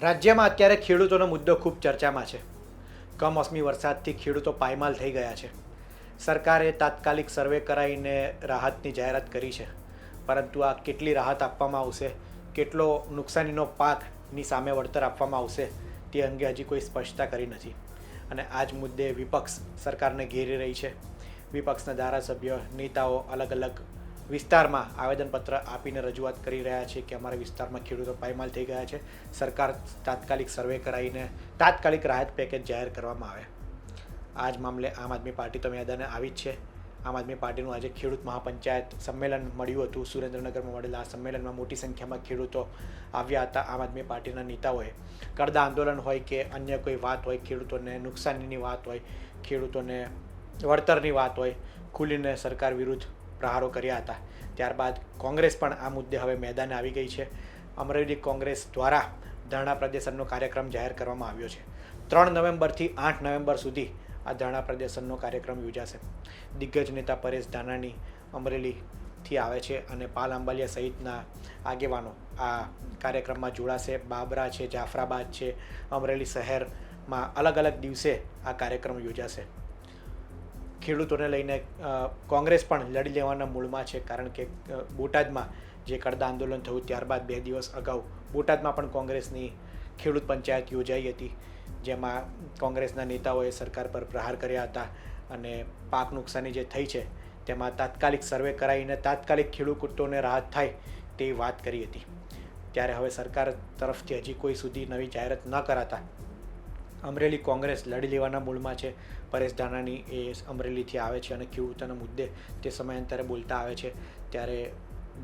રાજ્યમાં અત્યારે ખેડૂતોનો મુદ્દો ખૂબ ચર્ચામાં છે. કમોસમી વરસાદથી ખેડૂતો પાયમાલ થઈ ગયા છે. સરકારે તાત્કાલિક સર્વે કરાવીને રાહતની જાહેરાત કરી છે. પરંતુ આ કેટલી રાહત આપવામાં આવશે, કેટલો નુકસાનીનો પાકની સામે વળતર આપવામાં આવશે, તે અંગે હજી કોઈ સ્પષ્ટતા કરી નથી. અને આ જ મુદ્દે વિપક્ષ સરકારને ઘેરી રહી છે. વિપક્ષના ધારાસભ્ય, નેતાઓ અલગ અલગ વિસ્તારમાં આવેદનપત્ર આપીને રજૂઆત કરી રહ્યા છે કે અમારા વિસ્તારમાં ખેડૂતો પાયમાલ થઈ ગયા છે. સરકાર તાત્કાલિક સર્વે કરાવીને તાત્કાલિક રાહત પેકેજ જાહેર કરવામાં આવે. આ જ મામલે આમ આદમી પાર્ટી તો મેદાને આવી જ છે. આમ આદમી પાર્ટીનું આજે ખેડૂત મહાપંચાયત સંમેલન મળ્યું હતું. સુરેન્દ્રનગરમાં મળેલા આ સંમેલનમાં મોટી સંખ્યામાં ખેડૂતો આવ્યા હતા. આમ આદમી પાર્ટીના નેતાઓએ કરદા આંદોલન હોય કે અન્ય કોઈ વાત હોય, ખેડૂતોને નુકસાનીની વાત હોય, ખેડૂતોને વળતરની વાત હોય, ખુલીને સરકાર વિરુદ્ધ પ્રહારો કર્યા હતા. ત્યારબાદ કોંગ્રેસ પણ આ મુદ્દે હવે મેદાને આવી ગઈ છે. અમરેલી કોંગ્રેસ દ્વારા ધરણા પ્રદર્શનનો કાર્યક્રમ જાહેર કરવામાં આવ્યો છે. ત્રણ નવેમ્બરથી આઠ નવેમ્બર સુધી આ ધરણા પ્રદર્શનનો કાર્યક્રમ યોજાશે. દિગ્ગજ નેતા પરેશ ધાનાણી અમરેલીથી આવે છે અને પાલ આંબાલિયા સહિતના આગેવાનો આ કાર્યક્રમમાં જોડાશે. બાબરા છે, જાફરાબાદ છે, અમરેલી શહેરમાં અલગ અલગ દિવસે આ કાર્યક્રમ યોજાશે. ખેડૂતોને લઈને કોંગ્રેસ પણ લડી લેવાના મૂળમાં છે. કારણ કે બોટાદમાં જે કડદા આંદોલન થયું ત્યારબાદ બે દિવસ અગાઉ બોટાદમાં પણ કોંગ્રેસની ખેડૂત પંચાયત યોજાઈ હતી, જેમાં કોંગ્રેસના નેતાઓએ સરકાર પર પ્રહાર કર્યા હતા અને પાક નુકસાની જે થઈ છે, તેમાં તાત્કાલિક સર્વે કરાવીને તાત્કાલિક ખેડૂતોને રાહત થાય તે વાત કરી હતી. ત્યારે હવે સરકાર તરફથી હજી કોઈ સુધી નવી જાહેરાત ન કરાતા અમરેલી કોંગ્રેસ લડી લેવાના મૂળમાં છે. પરેશ ધાનાની એ અમરેલીથી આવે છે અને ખેડૂતોના મુદ્દે તે સમયાંતરે બોલતા આવે છે. ત્યારે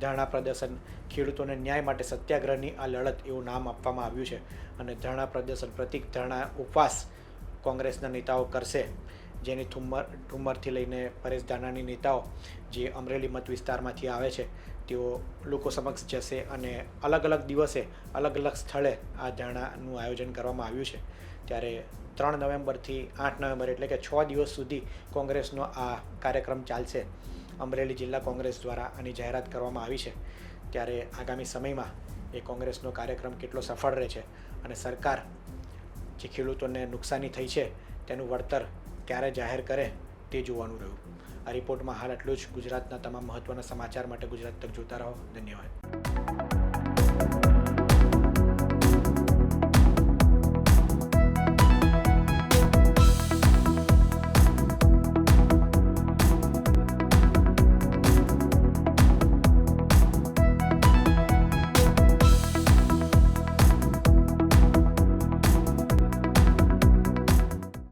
ધરણા પ્રદર્શન, ખેડૂતોને ન્યાય માટે સત્યાગ્રહની આ લડત એવું નામ આપવામાં આવ્યું છે. અને ધરણા પ્રદર્શન પ્રતિક ધરણા ઉપવાસ કોંગ્રેસના નેતાઓ કરશે. જેની ઠુમ્મર ઠુમ્મરથી લઈને પરેશ ધાનાની નેતાઓ જે અમરેલી મત વિસ્તારમાંથી આવે છે, તેઓ લોકો સમક્ષ જશે અને અલગ અલગ દિવસે અલગ અલગ સ્થળે આ ધરણાનું આયોજન કરવામાં આવ્યું છે. ત્યારે ત્રણ નવેમ્બરથી આઠ નવેમ્બર એટલે કે છ દિવસ સુધી કોંગ્રેસનો આ કાર્યક્રમ ચાલશે. અમરેલી જિલ્લા કોંગ્રેસ દ્વારા આની જાહેરાત કરવામાં આવી છે. ત્યારે આગામી સમયમાં એ કોંગ્રેસનો કાર્યક્રમ કેટલો સફળ રહે છે અને સરકાર જે ખેડૂતોને નુકસાની થઈ છે તેનું વળતર ક્યારે જાહેર કરે તે જોવાનું રહ્યું. આ રિપોર્ટમાં હાલ આટલું જ. ગુજરાતના તમામ મહત્ત્વના સમાચાર માટે ગુજરાત તક જોતા રહો. ધન્યવાદ.